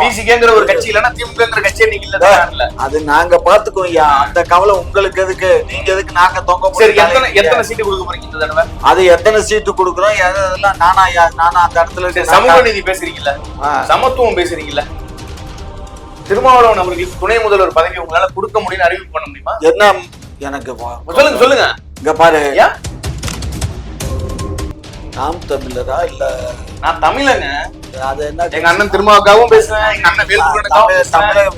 பிசிகேங்கிற ஒரு கட்சி திமுகங்கிற கட்சியே நீங்க இல்ல அது நாங்க பாத்துக்கோம் ஐயா. அந்த கவலை உங்களுக்கு எதுக்கு? நீங்க எதுக்கு நாங்க தொங்க சரி எத்தனை சீட்டு கொடுக்க போறீங்க இந்த தடவை? அது எத்தனை சீட்டு கொடுக்குறோம்? எதெல்லாம் நானா ஐயா? நானா அந்த இடத்துல சரி, இருந்து சமூக நீதி பேசுறீங்கல்ல? ஆ. சமத்துவம் பேசுறீங்கல்ல? திருமாவளவன் அவர்களுக்கு துணை முதல்வர் பதவி உங்களால கொடுக்க முடியும்னு அறிவிப்பு பண்ண முடியுமா? என்ன எனக்கு சொல்லுங்க சொல்லுங்க. இங்க பாரு. நாம் தமிழரா இல்ல? நான் தமிழங்க. அது என்ன எங்க அண்ணன் திருமாவுக்காகவும் பேசுறேன் எங்க அண்ணன்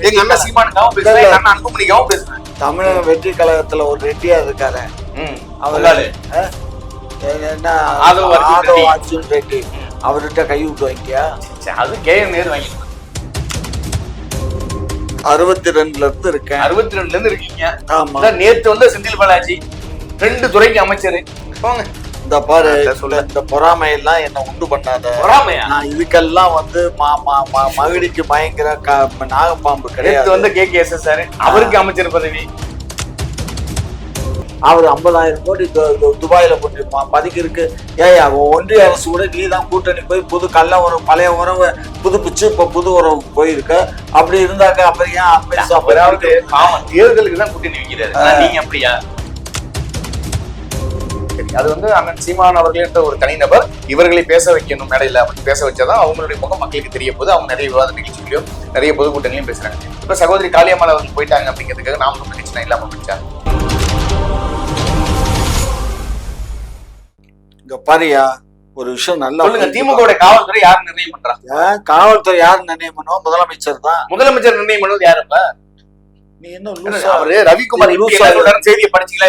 எங்க அண்ணன் சீமானுக்காகவும் எங்க அண்ணன் அன்புமணிக்காகவும் பேசுறேன் தமிழக வெற்றி கழகத்துல ஒரு ரெட்டியா இருக்காரு. அவரால. என்ன? ஆதவ் அர்ஜுன் ரெட்டி. அவர்கிட்ட கை விட்டு வாங்கியா அது கே என் நேரு வாங்கிருக்கேன் அறுபத்தி ரெண்டுல இருந்து இருக்கேன். அறுபத்தி ரெண்டுல இருந்து இருக்கீங்க. ஆமா. நேத்து வந்து செந்தில் பாலாஜி ரெண்டு துறைக்கு அமைச்சர். போங்க. இந்த பாரு. இந்த பொறாமை எல்லாம் என்ன உண்டு பண்ணாத. பொறாமையா? நான் இதுக்கெல்லாம் வந்து மா- மா- மா- மகிழிக்கு பயங்கர க- நாகப்பாம்பு கிடையாது. வந்து கே கே எஸ் சார் அவருக்கு அமைச்சர் பதவி அவர் ஐம்பதாயிரம் கோடி துபாயில போட்டு ப- பதுக்கி இருக்கு ஏய் அவன் ஒன்றிய அரசு கூட நீ தான் கூட்டணி போய் புது கள்ள உறவு பழைய உறவு புதுப்பிச்சு இப்ப புது உறவு போயிருக்க. அப்படி இருந்தாக்க அப்புறம் ஏன் ஆமா தேர்தலுக்கு தான் கூட்டணி வைக்கிறாரு. நீங்க அப்படியா? சரி அது வந்து அண்ணன் சீமான் அவர்கள் என்ற ஒரு தனிநபர் இவர்களை பேச வைக்கணும் மேடையில அப்படி பேச வச்சாதான் அவங்களுடைய முகம் மக்களுக்கு தெரிய போது அவங்க நிறைய விவாத நிகழ்ச்சிகளையும் நிறைய பொதுக்கூட்டங்களையும் பேசுறாங்க. இப்ப சகோதரி காளியம்மாள் அவர்கள் போயிட்டாங்க அப்படிங்கிறதுக்காக நாம பிரச்சனை இல்லாம போயிட்டா இங்க பாரியா ஒரு விஷயம் நல்லா சொல்லுங்க. திமுக காவல்துறை யார் நிர்ணயம் பண்றா? ஏன்? காவல்துறை யார் நிர்ணயம் பண்ணுவோம் முதலமைச்சர் தான். முதலமைச்சர் நிர்ணயம் பண்ணது யாரு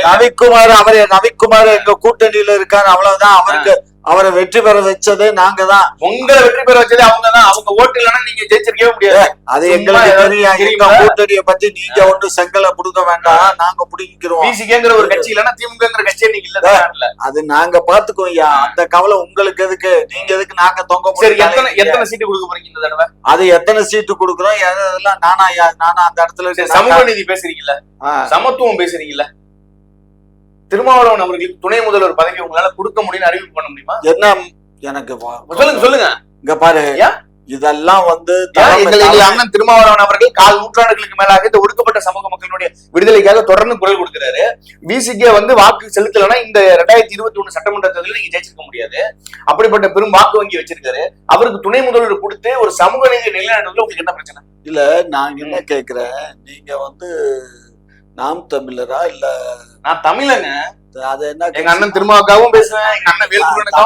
ரவிக்குமார் அவரு ரவிக்குமார் எங்க கூட்டணியில இருக்காரு அவ்வளவுதான். அவருக்கு அவரை வெற்றி பெற வச்சதே நாங்க தான் உங்களை வெற்றி பெற வச்சது அவங்க தான் அவங்க ஓட்டு இல்லைன்னா நீங்க ஜெயிச்சிருக்கவே முடியாது. அது எங்களுக்கு தெரியும். எங்க? கூட்டணியை பத்தி நீங்க ஒன்று செங்கலை புடுங்க வேண்டாம். நாங்க புடிங்கிக்கிறோம் பிசிகேங்கிற ஒரு கட்சி இல்லைன்னா திமுகங்கிற கட்சியே நீங்க இல்ல அது நாங்க பாத்துக்கோம் ஐயா. அந்த கவலை உங்களுக்கு எதுக்கு? நீங்க எதுக்கு நாங்க தொங்க சரி எத்தனை? எத்தனை சீட்டு கொடுக்க போறீங்க இந்த தடவை? அது எத்தனை சீட்டு கொடுக்குறோம்? எதெல்லாம் நானா ஐயா நானா அந்த இடத்துல சமூக நீதி பேசுறீங்கல்ல? சமத்துவம் பேசுறீங்கல்ல? திருமாவளவன் அவர்களுக்கு துணை முதல்வர் பதவி உங்களால கொடுக்க முடியும்னு அறிவிப்பு பண்ண முடியுமா? என்ன எனக்கு சொல்லுங்க சொல்லுங்க. இங்க பாரு? இதெல்லாம் வந்து அண்ணன் திருமாவளவன் அவர்கள் கால் நூற்றாண்டுகளுக்கு மேலாக இந்த ஒடுக்கப்பட்ட சமூக மக்களுடைய விடுதலைக்காக தொடர்ந்து குரல் கொடுக்கிறாரு. பிசிகே வந்து வாக்கு செலுத்தலைன்னா இந்த ரெண்டாயிரத்தி இருபத்தி ஒண்ணு சட்டமன்ற தேர்தலில் நீங்க ஜெயிச்சிருக்க முடியாது. அப்படிப்பட்ட பெரும் வாக்கு வங்கி வச்சிருக்காரு. அவருக்கு துணை முதல்வர் கொடுத்து ஒரு சமூக நீதி நிலைநாட்டுறதுல உங்களுக்கு என்ன பிரச்சனை? இல்ல நான் என்ன கேக்குறேன் நீங்க வந்து நாம் தமிழரா இல்ல நான் தமிழங்க அது என்ன எங்க அண்ணன் திருமாவுக்காகவும் பேசுறேன் எங்க அண்ணன்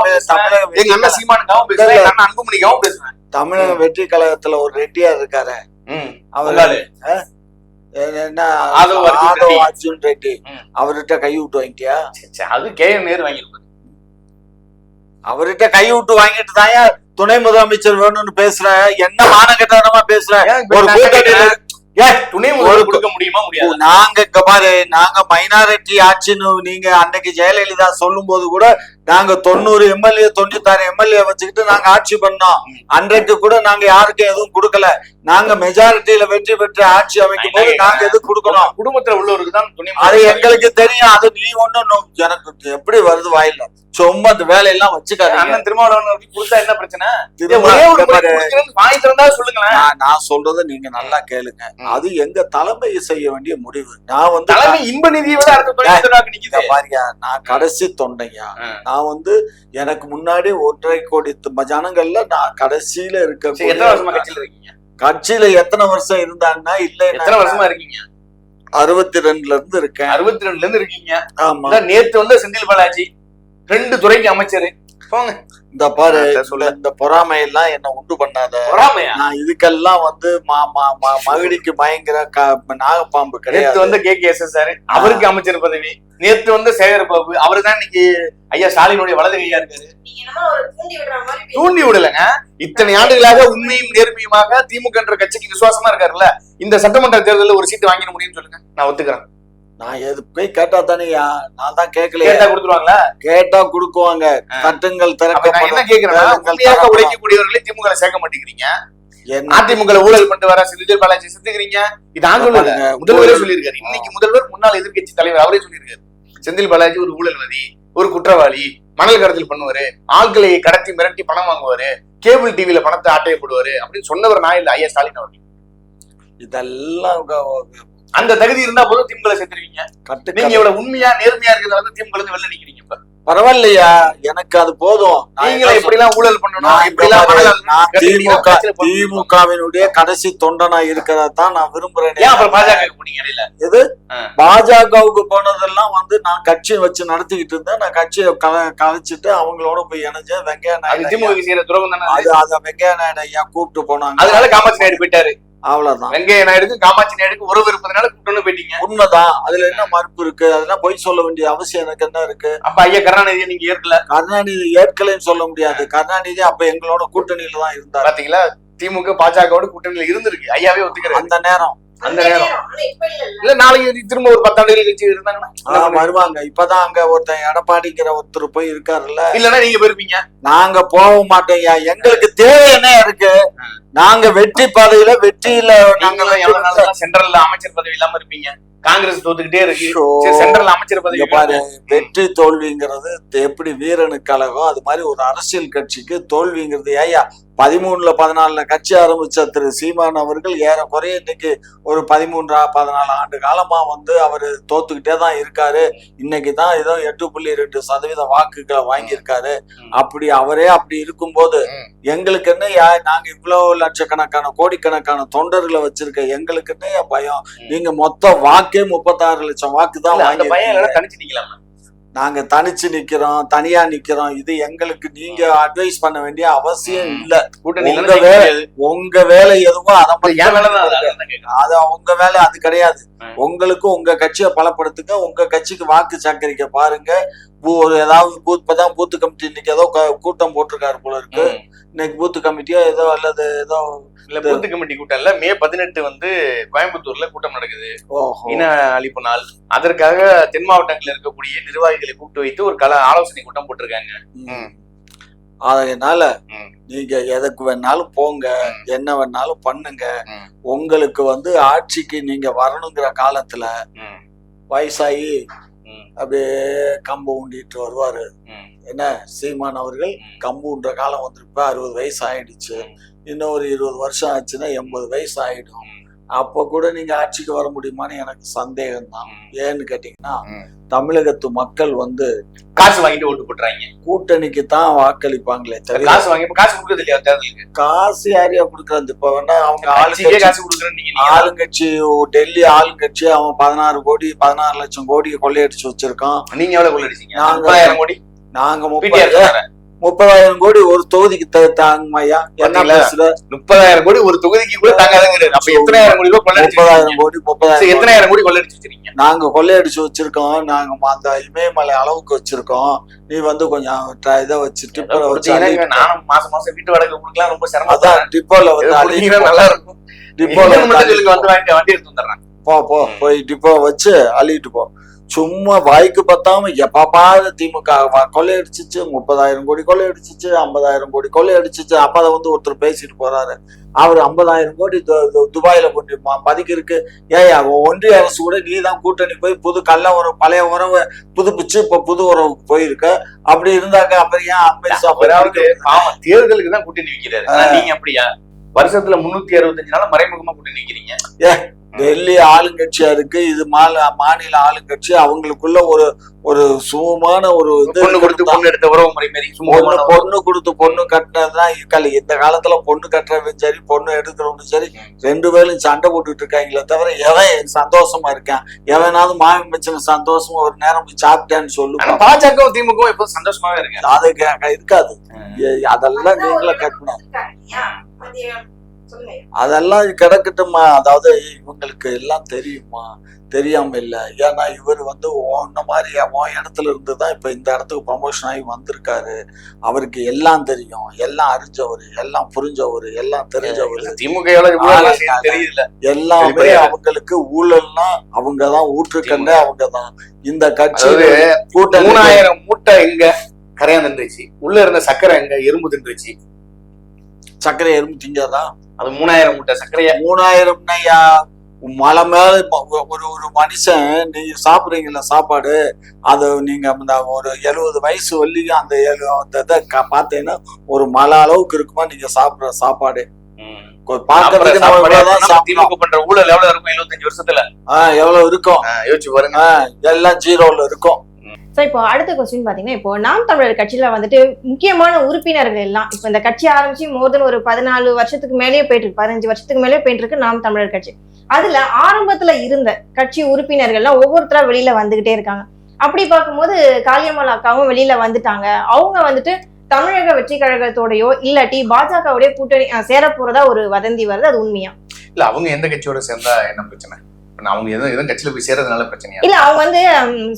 பேசுறேன் வெற்றி எங்க அண்ணன் சீமானுக்காகவும் பேசுறேன் எங்க அண்ணன் அன்புமணிக்காகவும் பேசுறேன் தமிழக வெற்றி கழகத்துல ஒரு ரெட்டியா இருக்காரு. ம், அவர் வந்தாரு. என்ன? ஆதவ் அர்ஜுன் ரெட்டி. அவர்கிட்ட கை விட்டு வாங்கிட்டியா? அது கே நேரு வாங்கியிருப்பாரு. அவர்கிட்ட கை விட்டு வாங்கிட்டு தான் துணை முதலமைச்சர் வேணும்னு பேசுற? என்ன மானகட்டமா பேசுற? ஏன் இப்ப ஒரு ஏன் துணை முதல்வர் கொடுக்க முடியுமா முடியாது? நாங்க பாரு நாங்க மைனாரிட்டி ஆட்சின்னு நீங்க அன்னைக்கு ஜெயலலிதா சொல்லும் போது கூட நாங்க தொண்ணூறு எம்எல்ஏ தொண்ணூத்தாறு எம்எல்ஏ வச்சுக்கிட்டு நாங்க ஆட்சி பண்ணோம். அன்றைக்கு கூட நாங்க யாருக்கும் எதுவும் கொடுக்கல. நாங்க மெஜாரிட்டியில வெற்றி பெற்று ஆட்சி அமைக்கும் போது நாங்க எதுவும் கொடுக்கணும்? குடும்பத்துல உள்ளவருக்கு தான் அது எங்களுக்கு தெரியும். அது நீ ஒண்ணும் எனக்கு எப்படி வருது வாயில சும்மா அந்த வேலையெல்லாம் வச்சுக்காதீங்க. அண்ணன் திருமாவளவன் கொடுத்தா என்ன பிரச்சனை? வாங்கி தந்தா சொல்லுங்களேன். நான் சொல்றத நீங்க நல்லா கேளுங்க. அது எங்க தலைமை செய்ய வேண்டிய முடிவு. நான் வந்து தலைமை இன்ப நிதியை விட அடுத்த பாருயா நான் கடைசி தொண்டையா. நான் வந்து எனக்கு முன்னாடி ஒன்றரை கோடி ஜனங்கள்ல நான் கடைசியில சரி, எத்தனை வருஷமா இருக்க கட்சியில இருக்கீங்க? கட்சியில எத்தனை வருஷம் இருந்தாங்கன்னா இல்ல எத்தனை வருஷமா இருக்கீங்க? அறுபத்தி ரெண்டுல இருந்து இருக்கேன். அறுபத்தி ரெண்டுல இருந்து இருக்கீங்க. ஆமா. நேத்து வந்து செந்தில் பாலாஜி ரெண்டு துறைக்கு அமைச்சர். போங்க. இந்த பாரு இந்த- சொல்லு. இந்த பொறாமை எல்லாம் என்ன உண்டு பண்ணாத. பொறாமையா? நான் இதுக்கெல்லாம் வந்து மா- மா- மா- மகிழிக்கு பயங்கர நாகப்பாம்பு கிடையாது. வந்து K K S S sir அவருக்கு அமைச்சர் பதவி. நேத்து வந்து சேகர் பாபு அவர் தான் இன்னைக்கு ஐயா ஸ்டாலினுடைய வலது கையா இருக்காரு. நீங்க என்னமோ ஒரு தூண்டி விடுற மாதிரி பேசுறீங்க. தூண்டி விடலைங்க. இத்தனை ஆண்டுகளாக உண்மையும் நேர்மையுமாக திமுக என்ற கட்சிக்கு விசுவாசமா இருக்காருல்ல. இந்த சட்டமன்ற தேர்தலில் ஒரு சீட்டு வாங்கிட முடியும்னு சொல்லுங்க. நான் ஒத்துக்கிறேன். நான் எது போய் கேட்டா தானேயா நான் தான் கேட்கலையே கேட்டா கொடுத்துருவாங்களா? கேட்டா குடுக்குவாங்க. அப்ப நான் என்ன தரப்படும். உழைக்கக்கூடியவர்களை திமுக சேர்க்க மாட்டேங்கிறீங்க. அதிமுக ஊழல் பண்ணிட்டு வர செந்தில் பாலாஜி செத்துக்கிறீங்க இது நான் சொல்லல பாருங்க, முதல்வரே சொல்லியிருக்காரு. இன்னைக்கு முதல்வர் முன்னாள் எதிர்க்கட்சி தலைவர் அவரே சொல்லியிருக்காரு. செந்தில் பாலாஜி ஒரு ஊழல்வாதி ஒரு குற்றவாளி மணல் கடத்தல் பண்ணுவாரு ஆட்களை கடத்தி மிரட்டி பணம் வாங்குவாரு கேபிள் டிவில பணத்தை ஆட்டைய போடுவாரு அப்படின்னு சொன்னவர் நான் இல்ல ஐயா ஸ்டாலின் அவர்கள். இதெல்லாம் அந்த தகுதி இருந்தா போதும் திமுக சேர்த்துருவீங்க கட்டு நீங்க இவ்வளவு உண்மையா நேர்மையா இருக்கிறத வந்து திமுக இருந்து வெளில நிக்கிறீங்க இப்ப. பரவாயில்லையா? எனக்கு அது போதும். நீங்களே எப்படி எல்லாம் ஊழல் பண்ணணும் திமுக திமுகவினுடைய கடைசி தொண்டனா இருக்கிறதான் நான் விரும்புறேன். எது. பாஜகவுக்கு போனதெல்லாம் வந்து நான் கட்சியை வச்சு நடத்திக்கிட்டு இருந்தேன். நான் கட்சியை கல- கலைச்சிட்டு அவங்களோட போய் இணைஞ்சேன். வெங்கையா நாயுடு. திமுக செய்யற துரோகம் தானே? அது? அது அத வெங்கையா நாயுடு ஐயா கூப்பிட்டு போனாங்க. அதனால காமாட்சி நாயுடு போயிட்டாரு. அவ்வளவுதான். வெங்கைய நாயுடுக்கு காமாட்சி நாயுடுக்கு உறவு இருப்பதனால கூட்டணும் போயிட்டீங்க. உண்மைதான். அதுல என்ன மறுப்பு இருக்கு? அதெல்லாம் பொய் சொல்ல வேண்டிய அவசியம் எனக்கு என்ன இருக்கு? அப்ப ஐயா கருணாநிதியை நீங்க ஏற்கல. கருணாநிதி ஏற்கலைன்னு சொல்ல முடியாது. கருணாநிதி அப்ப எங்களோட கூட்டணியில தான் இருந்தார். பாத்தீங்களா? திமுக பாஜகவோட கூட்டணியில இருந்திருக்கு. ஐயாவே ஒத்துக்கிறாரு அந்த நேரம். அந்த நேரம். இல்ல நாளைக்கு திரும்ப ஒரு பத்தாண்டுகள் கட்சி இருந்தாங்கன்னா வருவாங்க. இப்பதான் அங்க ஒருத்தன் எடப்பாடிங்கிற ஒருத்தர் போய் இருக்காருல்ல. இல்லன்னா நீங்க போயிருப்பீங்க. நாங்க போக மாட்டோம்யா எங்களுக்கு தேவை என்ன இருக்கு? நாங்க வெற்றி பாதையில வெற்றியில நாங்க சென்ட்ரல்ல அமைச்சர் பதவி இல்லாம இருப்பீங்க? காங்கிரஸ் தோத்துக்கிட்டே இருக்கு. சென்ட்ரல் அமைச்சர் பதவி பாரு வெற்றி தோல்விங்கிறது எப்படி வீரனுக்கு அழகோ அது மாதிரி ஒரு அரசியல் கட்சிக்கு தோல்விங்கிறது. ஏயா பதிமூணுல பதினாலுல கட்சி ஆரம்பிச்ச திரு சீமான் அவர்கள் ஏறக்குறைய இன்னைக்கு ஒரு பதிமூன்றா பதினாலு ஆண்டு காலமா வந்து அவரு தோத்துக்கிட்டே தான் இருக்காரு. இன்னைக்கு தான் ஏதோ எட்டு புள்ளி ரெண்டு சதவீத வாக்குகளை வாங்கியிருக்காரு. அப்படி அவரே அப்படி இருக்கும்போது. எங்களுக்கு என்ன நாங்க இவ்வளவு லட்சக்கணக்கான கோடிக்கணக்கான தொண்டர்களை வச்சிருக்க எங்களுக்கு என்ன பயம். நீங்க மொத்த வாக்கே முப்பத்தாறு லட்சம் வாக்கு தான் அந்த பையன் தனிச்சு நிக்கலாம் நாங்க தனிச்சு நிக்கிறோம் தனியா நிக்கிறோம். இது எங்களுக்கு நீங்க அட்வைஸ் பண்ண வேண்டிய அவசியம். இல்ல. உங்க வேலை-. உங்க வேலை எதுவோ அதை அது உங்க வேலை அது கிடையாது. ம். உங்களுக்கு உங்க கட்சியை பலப்படுத்துங்க. உங்க கட்சிக்கு வாக்கு சேகரிக்க பாருங்க. ஒரு ஏதாவது பூத் இப்பதான் பூத்து கமிட்டி இன்னைக்கு ஏதோ கூட்டம் போட்டிருக்காரு போல இருக்கு. இன்னைக்கு பூத்து கமிட்டியோ ஏதோ அல்லது ஏதோ இல்ல பூத்து கமிட்டி கூட்டம் இல்ல மே பதினெட்டு வந்து கோயம்புத்தூர்ல கூட்டம் நடக்குது இன அழிப்பு நாள் அதற்காக தென் மாவட்டங்களில் இருக்கக்கூடிய நிர்வாகிகளை கூப்பிட்டு வைத்து ஒரு கல ஆலோசனை கூட்டம் போட்டிருக்காங்க. அதனால. நீங்க எதுக்கு வேணாலும் போங்க. என்ன வேணாலும் பண்ணுங்க. உங்களுக்கு வந்து ஆட்சிக்கு நீங்க வரணுங்கிற காலத்துல. வயசாகி. அப்படியே கம்பு ஊண்டிட்டு வருவாரு. என்ன சீமான் அவர்கள். கம்பு ஊன்ற காலம் வந்திருப்ப அறுபது வயசு ஆயிடுச்சு. இன்னும் ஒரு இருபது வருஷம் ஆச்சுன்னா எண்பது வயசு ஆயிடும். அப்ப கூட நீங்க ஆட்சிக்கு வர முடியுமான்னு எனக்கு சந்தேகம் தான். ஏன்னு கேட்டீங்கன்னா. தமிழகத்து மக்கள் வந்து காசு வாங்கிட்டு ஓட்டு போட்டுறாங்க. கூட்டணிக்கு தான் வாக்களிப்பாங்களே தவிர காசு வாங்கி காசு கொடுக்கறது இல்லையா தேர்தலுக்கு? காசு யாரையா கொடுக்கறது? இப்ப வேணா அவங்க ஆளுங்கட்சி காசு நீங்க ஆளுங்கட்சி டெல்லி ஆளுங்கட்சி அவன் பதினாறு கோடி பதினாறு லட்சம் கோடி கொள்ளையடிச்சு வச்சிருக்கான். நீங்க எவ்வளவு கொள்ளடிச்சீங்க நாங்க- கோடி? நாங்க முப்பது முப்பதாயிரம் கோடி ஒரு தொகுதிக்கு த- தாங்கம்மையா என்ன பாத்தீங்களா? பேசுற? முப்பதாயிரம் கோடி ஒரு தொகுதிக்கு கூட தாங்காதங்கிறது அப்ப எத்தனாயிரம் கோடி ரூபாய் முப்பதாயிரம் கோடி முப்பதாயிரம். எத்தனாயிரம் கோடி கொள்ளடிச்சு வச்சிருக்கீங்க? நாங்க கொள்ளையடிச்சு வச்சிருக்கோம். நாங்க அந்த இமயமலை அளவுக்கு வச்சிருக்கோம். நீ வந்து கொஞ்சம் இதை வச்சு டிப்பரை வச்சு நானும் மாசம் மாசம் வீட்டு வாடகை கொடுக்கலாம். ரொம்ப சிரமம் அதான் டிப்போல வந்து நல்லா இருக்கும் டிப்போல வந்து வண்டி எடுத்து வந்துடுறேன். போ போ. போய் டிப்போ வச்சு அள்ளிட்டு போ. சும்மா வாய்க்கு பத்தாம எப்பப்பாவது திமுக கொள்ளையடிச்சிச்சு முப்பதாயிரம் கோடி கொள்ளையடிச்சிச்சு ஐம்பதாயிரம் கோடி கொள்ளையடிச்சிச்சு. அப்ப அதை வந்து ஒருத்தர் பேசிட்டு போறாரு. அவர் ஐம்பதாயிரம் கோடி துபாயில கொண்டு பதுக்கி இருக்கு ஏயா ஒன்றிய அரசு கூட நீ தான் கூட்டணி போய் புது கள்ள உறவு பழைய உறவை புதுப்பிச்சு இப்ப புது உறவுக்கு போயிருக்க. அப்படி இருந்தாக்க அப்புறம் ஏன் அம்பேத்கர் தேர்தலுக்கு தான் கூட்டணி வைக்கிறாரு. நீங்க அப்படியா வருஷத்துல முன்னூத்தி அறுபத்தஞ்சு நாள் மறைமுகமா கூட்டணி வைக்கிறீங்க? டெல்லி ஆளுங்கட்சியா இருக்கு. இது மாநில மாநில ஆளுங்கட்சி. அவங்களுக்குள்ள ஒரு ஒரு சுமமான ஒரு இது பொண்ணு கொடுத்து பொண்ணு எடுத்த உறவு முறை மாதிரி பொண்ணு. பொண்ணு கொடுத்து பொண்ணு கட்டினதுதான் இருக்கல இந்த காலத்துல பொண்ணு கட்டுறவன் சரி பொண்ணு எடுக்கிறவனும் சரி ரெண்டு பேரும் சண்டை போட்டுட்டு இருக்காங்களே தவிர எவன் சந்தோஷமா இருக்கான்? எவனாவது மாமி மச்சன சந்தோஷமா ஒரு நேரம் போய் சாப்பிட்டேன்னு சொல்லு பாஜக திமுக எப்போதும் சந்தோஷமாவே இருக்கு அது இருக்காது. அதெல்லாம் நீங்களே கட்டணும். அதெல்லாம் கிடக்கட்டுமா அதாவது இவங்களுக்கு எல்லாம் தெரியுமா தெரியாம இல்ல. ஏன்னா இவர் வந்து உன்ன மாதிரி உன் இடத்துல இருந்து தான் இப்ப இந்த இடத்துக்கு ப்ரமோஷன் ஆகி வந்திருக்காரு. அவருக்கு எல்லாம் தெரியும். எல்லாம் அறிஞ்சவர் எல்லாம் புரிஞ்சவர் எல்லாம் தெரிஞ்சவர். திமுக தெரியல எல்லாமே. அவங்களுக்கு ஊழல்னா அவங்கதான் ஊற்றுக்கண்ட அவங்கதான். இந்த கட்சி கூட்டணி மூணாயிரம் மூட்டை எங்க? கரையா தின்றுச்சு. உள்ள இருந்த சக்கரை எங்க? எறும்பு தின்றுச்சு. சர்க்கரை எறும்பு திங்கதான் அது மூணாயிரம் மூட்டை சர்க்கரையா? மூணாயிரம் மலை மேல ம- ஒரு ஒரு மனுஷன் நீங்க சாப்பிடுறீங்கல்ல சாப்பாடு அது நீங்க அந்த ஒரு எழுபது வயசு வரைக்கும் அந்த எழு அந்த இதை பார்த்தீங்கன்னா ஒரு மலை அளவுக்கு இருக்குமா நீங்க சாப்பிடுற சாப்பாடு? பண்ற ஊழல் எவ்வளவு இருக்கும்? எழுபத்தஞ்சு வருஷத்துல. ஆஹ் எவ்வளவு இருக்கும்? யோசிச்சு பாருங்க. எல்லாம் ஜீரோல இருக்கும். ஸோ இப்போ அடுத்த கொஸ்டின் பாத்தீங்கன்னா இப்போ நாம் தமிழர் கட்சியில வந்துட்டு முக்கியமான உறுப்பினர்கள் எல்லாம் இப்போ இந்த கட்சி ஆரம்பிச்சு மோர் தென் ஒரு பதினாலு வருஷத்துக்கு மேலேயே போயிட்டு இருக்கு பதினஞ்சு வருஷத்துக்கு மேலேயே போயிட்டு இருக்கு நாம் தமிழர் கட்சி. அதுல ஆரம்பத்துல இருந்த கட்சி உறுப்பினர்கள்லாம் ஒவ்வொருத்தரா வெளியில வந்துகிட்டே இருக்காங்க. அப்படி பார்க்கும்போது காளியம்மாள் அக்காவும் வெளியில வந்துட்டாங்க. அவங்க வந்துட்டு தமிழக வெற்றி கழகத்தோடயோ இல்லாட்டி பாஜகவுடைய கூட்டணி அஹ், சேர போறதா ஒரு வதந்தி வருது அது உண்மையா? இல்ல அவங்க எந்த கட்சியோட சேர்ந்தா என்ன பிரச்சனை? இப்ப அவங்க எதுவும் எதுவும் கட்சியில போய் சேர்றதுனால பிரச்சனையா? இல்ல அவங்க வந்து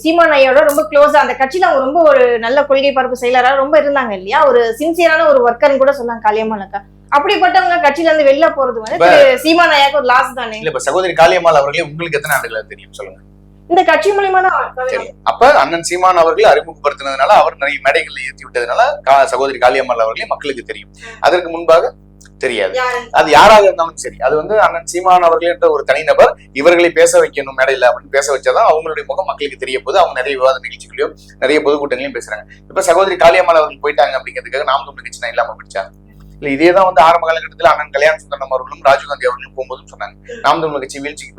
சீமான் ஐயாவோட ரொம்ப க்ளோஸா அந்த கட்சியில அவங்க ரொம்ப ஒரு நல்ல கொள்கை பரப்பு செயலரா ரொம்ப இருந்தாங்க இல்லையா? ஒரு சின்சியரான ஒரு ஒர்க்கர்னு கூட சொன்னாங்க காளியம்மாள் அக்கா அப்படிப்பட்டவங்க கட்சியில இருந்து வெளில போறது வந்து சீமான் ஐயாக்கு ஒரு லாஸ் தானே. இல்ல இப்ப சகோதரி காளியம்மாள் அவர்களே உங்களுக்கு எத்தனை ஆண்டுகளா தெரியும்? சொல்லுங்க. இந்த கட்சி மூலியமா அப்ப அண்ணன் சீமான் அவர்கள் அறிமுகப்படுத்தினதுனால அவர் நிறைய மேடைகள்ல ஏற்றி விட்டதுனால சகோதரி காளியம்மாள் அவர்களே மக்களுக்கு தெரியும். அதற்கு முன்பாக தெரியாது? அது யாராக இருந்தாலும் சரி. அது வந்து அண்ணன் சீமான் அவர்கள் என்ற ஒரு தனிநபர் இவர்களை பேச வைக்கணும் மேடையில அப்படின்னு பேச வச்சாதான் அவங்களுடைய முகம் மக்களுக்கு தெரிய போது அவங்க நிறைய விவாத நிகழ்ச்சிகளையும் நிறைய பொதுக்கூட்டங்களையும் பேசுறாங்க. இப்ப சகோதரி காளியம்மாள் அவர்கள் போயிட்டாங்க அப்படிங்கிறதுக்காக நாம் தமிழ் கட்சி இல்லாம போயிடுச்சா? இல்ல இதே தான் வந்து ஆரம்ப காலகட்டத்தில் அண்ணன் கல்யாண சுந்தரம் அவர்களும் ராஜீவ்காந்தி அவர்களும் போகும்போதும் சொன்னாங்க. நாம் தமிழ் கட்சி வீழ்ச்சிக்கு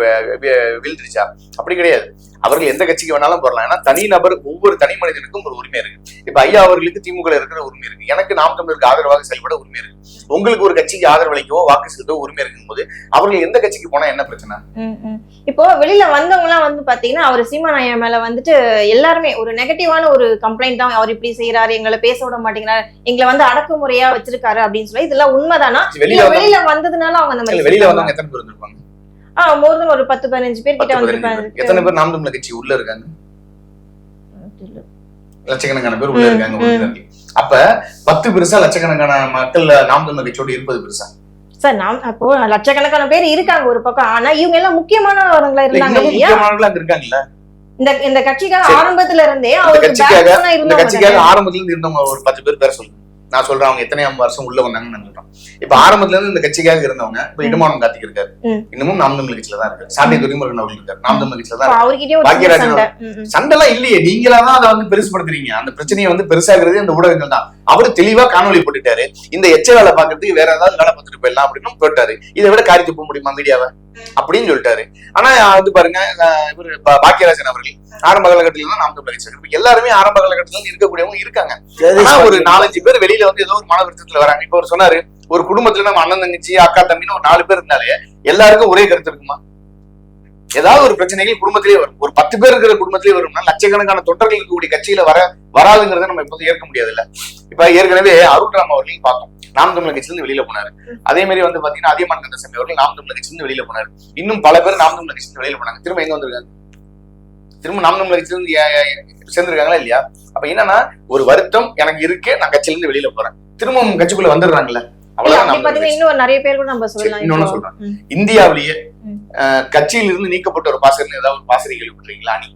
வீழ்ந்துருச்சா? அப்படி கிடையாது. அவர்கள் எந்த கட்சிக்கு வேணாலும் போறலாம் ஏன்னா தனி நபர் ஒவ்வொரு தனி மனிதனுக்கும் ஒரு உரிமை இருக்கு. இப்ப ஐயா அவர்களுக்கு திமுக இருக்கிற உரிமை இருக்கு. எனக்கு நாம் தமிழருக்கு ஆதரவாக செயல்பட உரிமை இருக்கு. உங்களுக்கு ஒரு கட்சிக்கு ஆதரவு அளிக்கவோ வாக்கு செலுத்தவோ உரிமை இருக்கும் போது அவர்கள் எந்த கட்சிக்கு போனா என்ன பிரச்சனை. இப்போ வெளியில வந்தவங்க எல்லாம் வந்து பாத்தீங்கன்னா அவர் சீமான் ஐயா மேல வந்துட்டு எல்லாருமே ஒரு நெகட்டிவான ஒரு கம்ப்ளைண்ட் தான். அவர் இப்படி செய்யறாரு எங்களை பேச விட மாட்டேங்கிறாரு எங்களை வந்து அடக்குமுறையா வச்சிருக்காரு அப்படின்னு சொல்லி இதெல்லாம் உண்மைதானா? வெளியில வந்ததுனால அவங்க அந்த மாதிரி வெளியில வந்தவங்க எத்தனை பேர் இருந்திருப்பாங்க ஆஹ் மோர் தென் ஒரு பத்து பதினஞ்சு பேர் கிட்ட. வந்திருப்பாங்க எத்தனை பேர் நாம் தமிழர் கட்சி உள்ள இருக்காங்க? லட்சக்கணக்கான பேர் உள்ள இருக்காங்க. அப்ப பத்து பெருசா லட்சக்கணக்கான மக்கள் நாம் தமிழர் கட்சியோட இருப்பது பெருசா? சார் நாம் அப்போ லட்சக்கணக்கான பேர் இருக்காங்க ஒரு பக்கம். ஆனா இவங்க எல்லாம் முக்கியமானவங்களா இருந்தாங்க இல்லையா? இருக்காங்கல்ல? இந்த இந்த கட்சிக்காக. ஆரம்பத்துல இருந்தே அவருக்கு கட்சிக்காக. ஆரம்பத்துல இருந்து இருந்தவங்க ஒரு பத்து பேர் பேர் சொல்லுங்க. நான் சொல்றேன் அவங்க எத்தனையாம் வருஷம் உள்ள வந்தாங்கன்னு நான் சொல்றேன். இப்ப ஆரம்பத்துல இருந்து இந்த கட்சிக்காக இருந்தவங்க இப்ப. இடமானம் கார்த்திக் இருக்காரு. இன்னமும் நாம் தமிழ் கட்சியில தான் இருக்காரு சாட்டை துரைமுருகன் அவர்கள் இருக்காரு. நாம் தமிழ் கட்சியில தான் பாக்கியராஜன் சண்டை. ம், ம். சண்டைலாம் இல்லையே. நீங்களா தான் அதை வந்து பெருசுபடுத்துறீங்க. அந்த பிரச்சனையை வந்து பெருசாகிறது இந்த ஊடகங்கள் தான். அவரு தெளிவா காணொலி போட்டுட்டாரு. இந்த எச்ச வேலை பாக்குறதுக்கு வேற ஏதாவது வேலை பார்த்துட்டு போயிடலாம் அப்படின்னு போட்டாரு. இதை விட காரி துப்ப முடியுமா? மீடியாவை அப்படின்னு சொல்லிட்டாரு. ஆனா வந்து பாருங்க இவரு பாக்கியராஜன் அவர்கள் ஆரம்ப காலகட்டத்துல தான் நாம் தமிழ் கட்சி இப்ப எல்லாருமே ஆரம்ப காலகட்டத்துல இருக்கக்கூடியவங்க இருக்காங்க. ஆனா ஒரு நாலஞ்சு பேர் வெளியில வந்து ஏதோ ஒரு மன வருத்தத்துல வராங்க. இப்ப அவர் சொன்னாரு ஒரு குடும்பத்துல நம்ம அண்ணன் தங்கச்சி அக்கா தம்பின்னு ஒரு நாலு பேர் இருந்தாலே எல்லாருக்கும் ஒரே கருத்து இருக்குமா? ஏதாவது ஒரு பிரச்சனைகள் குடும்பத்திலேயே வரும். ஒரு பத்து பேர் இருக்கிற குடும்பத்திலேயே வரும்னா லட்சக்கணக்கான தொண்டர்கள் இருக்கக்கூடிய கட்சியில வர வராதுங்கிறத நம்ம எப்போதும் ஏற்க முடியாது இல்ல இப்ப ஏற்கனவே அருள்ராம் அவர்களையும் பார்த்தோம். நாம் தமிழர் கட்சியிலிருந்து வெளியில போனாரு. அதே மாதிரி வந்து பாத்தீங்கன்னா அதியமான் கந்தசாமி அவர்கள் நாம் தமிழர் கட்சியிலிருந்து வெளியில போனாரு. இன்னும் பல பேர் நாம் தமிழர் கட்சியிலிருந்து வெளியில போனாங்க. திரும்ப எங்க வந்திருக்காங்க திரும்ப நாம் தமிழர் கட்சியிலிருந்து சேர்ந்திருக்காங்களா இல்லையா? அப்ப என்னன்னா ஒரு வருத்தம் எனக்கு இருக்கு நான் கட்சியிலிருந்து வெளியில போறேன். திரும்பவும் கட்சிக்குள்ள வந்துடுறாங்கல்ல. அவ்வளவுதான் கட்சி. இந்தியாவிலேயே கட்சியில இருந்து நீக்கப்பட்ட ஒரு பாசறை ஏதாவது ஒரு பாசறை கேள்விப்பட்டிருக்கீங்களா அணி.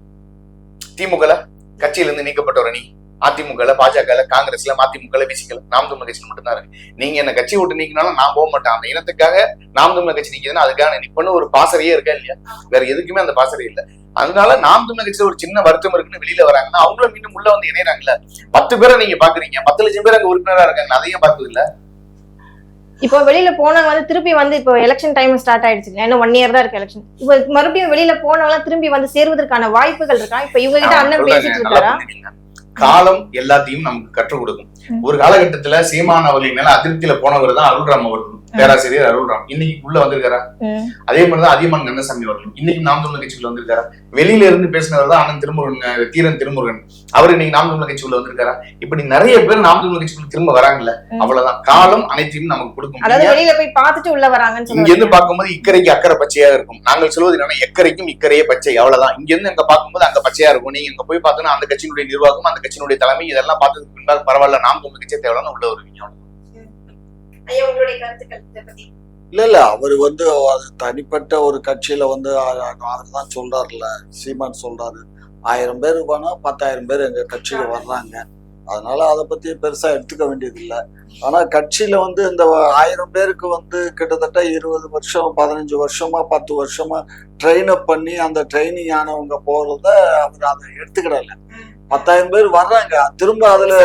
திமுகல கட்சியில இருந்து நீக்கப்பட்ட ஒரு அணி. அதிமுகல பாஜகல காங்கிரஸ்ல மதிமுகல விசிக்கல நாம் தமிழர் கட்சியில் மட்டும்தான் இருக்கு. நீங்க என்ன கட்சி விட்டு நீக்கினாலும் நான் போக மாட்டேன். அந்த இனத்துக்காக நாம் தமிழர் கட்சி நிக்குதுன்னா அதுக்காக நிப்பன்னு ஒரு பாசறையே இருக்கா இல்லையா? வேற எதுக்குமே அந்த பாசறை இல்ல. அதனால நாம் தமிழர் கட்சியில ஒரு சின்ன வருத்தம் இருக்குன்னு வெளியில வராங்கன்னா அவங்களும் மீண்டும் உள்ள வந்து இணையறாங்கல்ல. பத்து பேரை நீங்க பாக்குறீங்க. பத்து லட்சம் பேர் அங்க உறுப்பினரா இருக்காங்க அதையும் பார்த்தது இல்ல இப்போ வெளியில போனவங்க வந்து திருப்பி வந்து இப்போ எலெக்ஷன் டைம் ஸ்டார்ட் ஆயிடுச்சு? இன்னும் ஒன் இயர் தான் இருக்கு எலெக்ஷன் இப்போ மறுபடியும் வெளியில போனவங்க திரும்பி வந்து சேர்வதற்கான வாய்ப்புகள் இருக்கா இப்ப இவங்க கிட்ட அண்ணன் பேசிட்டு இருக்காரா. காலம் எல்லாத்தையும் நமக்கு கற்றுக் கொடுக்கும். ஒரு காலகட்டத்துல சீமான் அவர்கள் மேல அதிருப்தியில போனவர் தான் அருள்ராம் அவர்கள் பேராசிரியர் அருள்ராம். இன்னைக்கு உள்ள வந்திருக்காரா. அதே மாதிரிதான் அதியமான் கந்தசாமி அவர்கள் இன்னைக்கு நாம் தமிழர் கட்சிக்குள்ள வந்திருக்காரா? வெளியில இருந்து பேசினவர் தான் அண்ணன் திருமுருகன் தீரன் திருமுருகன். அவர் இன்னைக்கு நாம் தமிழர் கட்சிக்குள்ள வந்திருக்காரா? இப்படி நிறைய பேர் நாம் தமிழர் கட்சிக்குள்ள திரும்ப வராங்கல்ல. அவ்வளவுதான். காலம் அனைத்தையும் நமக்கு கொடுக்கும். வெளியில போய் பார்த்துட்டு உள்ள வராங்கன்னு இங்க இருந்து பார்க்கும்போது இக்கரைக்கு அக்கறை பச்சையா இருக்கும். நாங்கள் சொல்வது என்னன்னா எக்கரைக்கும் இக்கரையே பச்சை. அவ்வளவுதான். இங்க இருந்து அங்க பார்க்கும்போது அங்க பச்சையா இருக்கும். நீங்க இங்க போய் பார்த்தோன்னா அந்த கட்சியினுடைய நிர்வாகம் அந்த கட்சியினுடைய தலைமை இதெல்லாம் பார்த்ததுக்கு பின்பாக பரவாயில்ல நாம் தமிழ் கட்சியே தேவையான உள்ள வருவீங்க இதை பத்தி. இல்ல இல்ல அவர் வந்து அது தனிப்பட்ட ஒரு கட்சியில வந்து அவர் தான் சொல்றாருல்ல சீமான் சொல்றாரு. ஆயிரம் பேர் போனா பத்தாயிரம் பேர் எங்க கட்சிக்கு வர்றாங்க. அதனால அதை பத்தி பெருசா எடுத்துக்க வேண்டியது இல்லை ஆனா கட்சியில வந்து இந்த ஆயிரம் பேருக்கு வந்து கிட்டத்தட்ட இருபது வருஷம் பதினஞ்சு வருஷமா பத்து வருஷமா ட்ரெயின் அப் பண்ணி அந்த ட்ரைனிங் ஆனவங்க போறத அவர் அதை எடுத்துக்கிடல பத்தாயிரம் பேர் வர்றாங்க. திரும்ப அதுல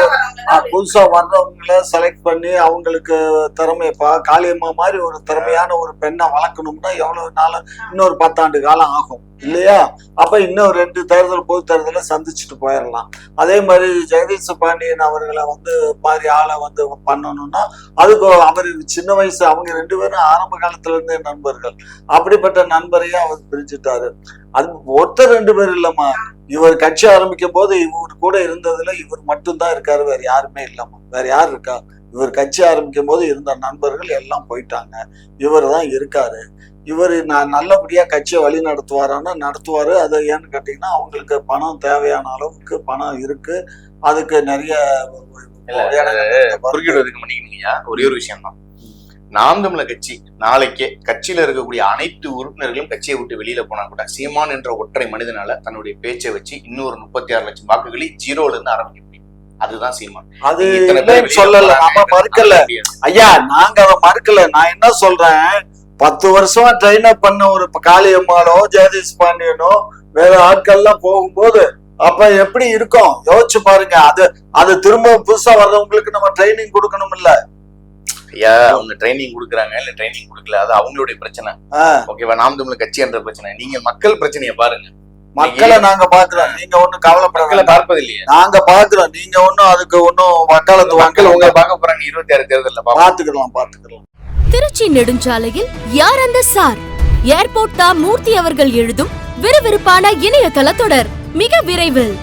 புதுசா வர்றவங்கள செலக்ட் பண்ணி அவங்களுக்கு திறமை இப்ப காளியம்மா மாதிரி ஒரு திறமையான ஒரு பெண்ணை வளர்க்கணும்னா எவ்வளவு நாள்? இன்னொரு பத்தாண்டு காலம் ஆகும். இல்லையா? அப்ப இன்னும் ரெண்டு தேர்தல் பொது தேர்தலை சந்திச்சுட்டு போயிடலாம் அதே மாதிரி ஜெகதீஷ் பாண்டியன் அவர்களை வந்து மாதிரி ஆளை வந்து பண்ணணும்னா அதுக்கு அவர் சின்ன வயசு அவங்க ரெண்டு பேரும் ஆரம்ப காலத்துல இருந்தே நண்பர்கள். அப்படிப்பட்ட நண்பரையும் அவர் பிரிச்சுட்டாரு அது ஒருத்தர் ரெண்டு பேர் இல்லம்மா. இவர் கட்சி ஆரம்பிக்கும் போது இவர் கூட இருந்ததுல இவர் மட்டும்தான் இருக்காரு வேற யாருமே இல்லம்மா வேற யார் இருக்கா? இவர் கட்சி ஆரம்பிக்கும் போது இருந்த நண்பர்கள் எல்லாம் போயிட்டாங்க. இவர் தான் இருக்காரு. இவர் நான் நல்லபடியா கட்சியை வழி நடத்துவாரான்னா நடத்துவாரு. அது ஏன்னு கேட்டீங்கன்னா அவங்களுக்கு பணம் தேவையான அளவுக்கு பணம் இருக்கு. அதுக்கு நிறைய இருக்கு. குறுக்கிடுவதற்கு மன்னிக்கணுங்கய்யா ஒரே ஒரு விஷயம் தான் நாம் தமிழர் கட்சி நாளைக்கே கட்சியில இருக்கக்கூடிய அனைத்து உறுப்பினர்களும் கட்சியை விட்டு வெளியில போனா கூட சீமான் என்ற ஒற்றை மனிதனால தன்னுடைய பேச்சை வச்சு இன்னொரு முப்பத்தி ஆறு லட்சம் வாக்குகளை ஜீரோல இருந்து ஆரம்பிக்க முடியும். அதுதான் சீமான். அது சொல்லல. நம்ம மறுக்கல. ஐயா நாங்க அதை மறுக்கல. நான் என்ன சொல்றேன்? பத்து வருஷமா ட்ரெயின் அப் பண்ண ஒரு காளியம்மாளோ ஜெகதீஷ் பாண்டியனோ வேற ஆட்கள்லாம் போகும்போது அப்ப எப்படி இருக்கும்? யோசிச்சு பாருங்க. அது அது திரும்ப புதுசா வர்றவங்களுக்கு நம்ம ட்ரைனிங் கொடுக்கணும் இல்ல ஐயா அவங்க ட்ரைனிங் கொடுக்குறாங்க இல்ல ட்ரைனிங் கொடுக்கல அது அவங்களுடைய பிரச்சனை. ஓகேவா நாம் தமிழர் கட்சி என்ற பிரச்சனை. நீங்க மக்கள் பிரச்சனையை பாருங்க. மக்களை நாங்க பாக்குறோம் நீங்க ஒண்ணும் மக்களை கவலைப்பட பார்ப்பது இல்லையா நாங்க பாக்குறோம் நீங்க ஒண்ணும் அதுக்கு ஒண்ணும் வக்காலத்து மக்கள் உங்களை பார்க்க போறாங்க இருபத்தி ஆறு தேர்தல்ல. பாத்துக்கலாம் பாத்துக்கலாம் திருச்சி நெடுஞ்சாலையில் யார் அந்த சார்? ஏர்போர்ட் தா மூர்த்தி அவர்கள் எழுதும் விறுவிறுப்பான இணையதள தொடர் மிக விரைவில்.